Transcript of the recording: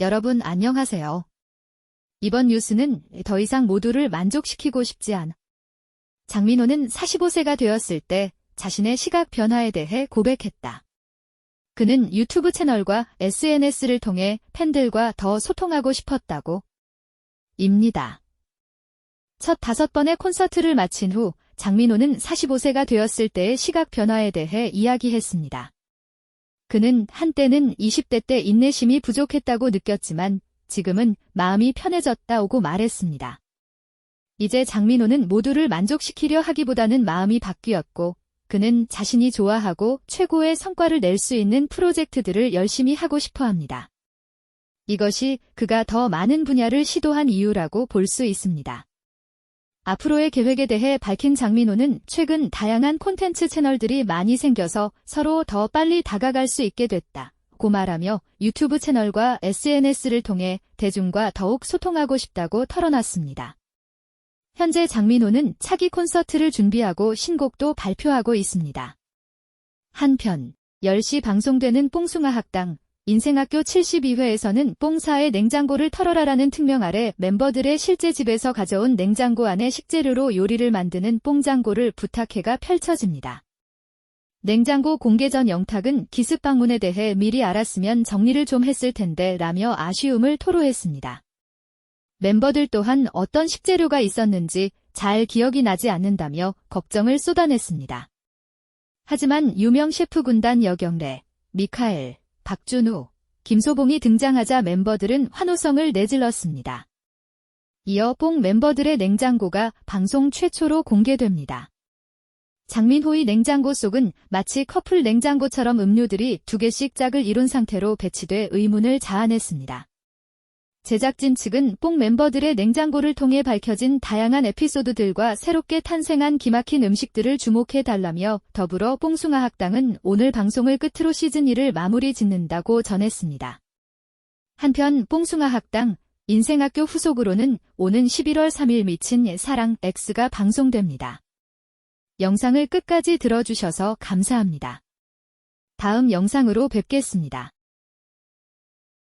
여러분 안녕하세요. 이번 뉴스는 더 이상 모두를 만족시키고 싶지 않아. 장민호는 45세가 되었을 때 자신의 시각 변화에 대해 고백했다. 그는 유튜브 채널과 SNS를 통해 팬들과 더 소통하고 싶었다고. 입니다. 첫 다섯 번의 콘서트를 마친 후 장민호는 45세가 되었을 때의 시각 변화에 대해 이야기했습니다. 그는 한때는 20대 때 인내심이 부족했다고 느꼈지만 지금은 마음이 편해졌다고 말했습니다. 이제 장민호는 모두를 만족시키려 하기보다는 마음이 바뀌었고 그는 자신이 좋아하고 최고의 성과를 낼 수 있는 프로젝트들을 열심히 하고 싶어 합니다. 이것이 그가 더 많은 분야를 시도한 이유라고 볼 수 있습니다. 앞으로의 계획에 대해 밝힌 장민호는 최근 다양한 콘텐츠 채널들이 많이 생겨서 서로 더 빨리 다가갈 수 있게 됐다. 고 말하며 유튜브 채널과 SNS를 통해 대중과 더욱 소통하고 싶다고 털어놨습니다. 현재 장민호는 차기 콘서트를 준비하고 신곡도 발표하고 있습니다. 한편 10시 방송되는 뽕숭아 학당 인생학교 72회에서는 뽕사의 냉장고를 털어라라는 특명 아래 멤버들의 실제 집에서 가져온 냉장고 안에 식재료로 요리를 만드는 뽕장고를 부탁해가 펼쳐집니다. 냉장고 공개 전 영탁은 기습 방문에 대해 미리 알았으면 정리를 좀 했을 텐데 라며 아쉬움을 토로했습니다. 멤버들 또한 어떤 식재료가 있었는지 잘 기억이 나지 않는다며 걱정을 쏟아냈습니다. 하지만 유명 셰프 군단 여경래, 미카엘, 박준우, 김소봉이 등장하자 멤버들은 환호성을 내질렀습니다. 이어 뽕 멤버들의 냉장고가 방송 최초로 공개됩니다. 장민호의 냉장고 속은 마치 커플 냉장고처럼 음료들이 두 개씩 짝을 이룬 상태로 배치돼 의문을 자아냈습니다. 제작진 측은 뽕 멤버들의 냉장고를 통해 밝혀진 다양한 에피소드들과 새롭게 탄생한 기막힌 음식들을 주목해 달라며 더불어 뽕숭아 학당은 오늘 방송을 끝으로 시즌 1을 마무리 짓는다고 전했습니다. 한편 뽕숭아 학당 인생학교 후속으로는 오는 11월 3일 미친 사랑 X가 방송됩니다. 영상을 끝까지 들어주셔서 감사합니다. 다음 영상으로 뵙겠습니다.